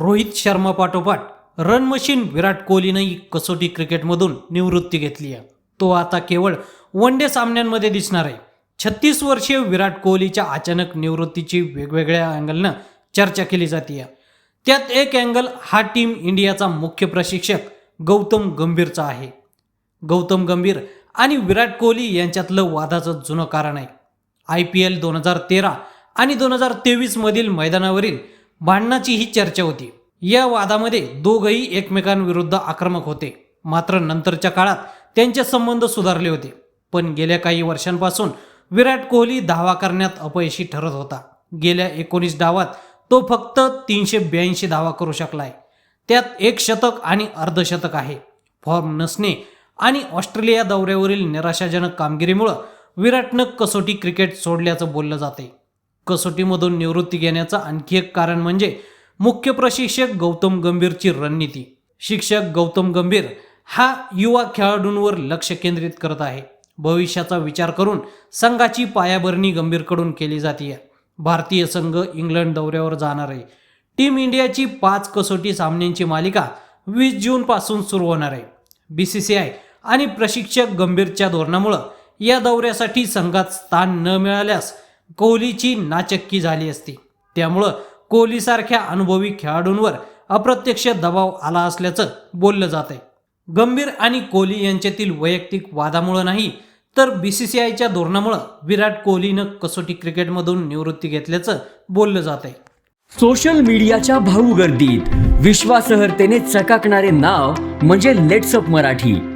रोहित शर्मा पाठोपाठ run machine विराट कोहलीनंही कसोटी क्रिकेटमधून निवृत्ती घेतली आहे. तो आता केवळ वन डे सामन्यांमध्ये दिसणार आहे. छत्तीस वर्षीय विराट कोहलीच्या अचानक निवृत्तीची वेगवेगळ्या अँगलनं चर्चा केली जाते त्यात एक अँगल हा टीम इंडियाचा मुख्य प्रशिक्षक गौतम गंभीरचा आहे. गौतम गंभीर आणि विराट कोहली यांच्यातलं वादाचं जुनं कारण आहे. आय पी एल दोन हजार तेरा आणि दोन हजार तेवीसमधील मैदानावरील भांडणाची ही चर्चा होती. या वादामध्ये दोघंही एकमेकांविरुद्ध आक्रमक होते. मात्र नंतरच्या काळात त्यांचे संबंध सुधारले होते. पण गेल्या काही वर्षांपासून विराट कोहली धावा करण्यात अपयशी ठरत होता. गेल्या एकोणीस डावात तो फक्त तीनशे ब्याऐंशी धावा करू शकलाय. त्यात एक शतक आणि अर्धशतक आहे. फॉर्म नसणे आणि ऑस्ट्रेलिया दौऱ्यावरील निराशाजनक कामगिरीमुळं विराटनं कसोटी क्रिकेट सोडल्याचं बोललं जाते कसोटीमधून निवृत्ती घेण्याचं आणखी एक कारण म्हणजे मुख्य प्रशिक्षक गौतम गंभीरची रणनीती. शिक्षक गौतम गंभीर हा युवा खेळाडूंवर लक्ष केंद्रित करत आहे. भविष्याचा विचार करून संघाची पायाभरणी गंभीरकडून केली जाते भारतीय संघ इंग्लंड दौऱ्यावर जाणार आहे. टीम इंडियाची पाच कसोटी सामन्यांची मालिका वीस जूनपासून सुरू होणार आहे. बी सी सी आय आणि प्रशिक्षक गंभीरच्या धोरणामुळं या दौऱ्यासाठी संघात स्थान न मिळाल्यास कोहलीची नाचक्की झाली असती. त्यामुळं कोहलीसारख्या अनुभवी खेळाडूंवर अप्रत्यक्ष दबाव आला असल्याचं बोललं जात आहे गंभीर आणि कोहली यांच्यातील वैयक्तिक वादामुळं नाही तर बी सी सी आयच्या धोरणामुळं विराट कोहलीनं कसोटी क्रिकेटमधून निवृत्ती घेतल्याचं बोललं जात आहे सोशल मीडियाच्या भाऊ गर्दीत विश्वासार्हतेने चकाकणारे नाव म्हणजे लेट्सअप मराठी.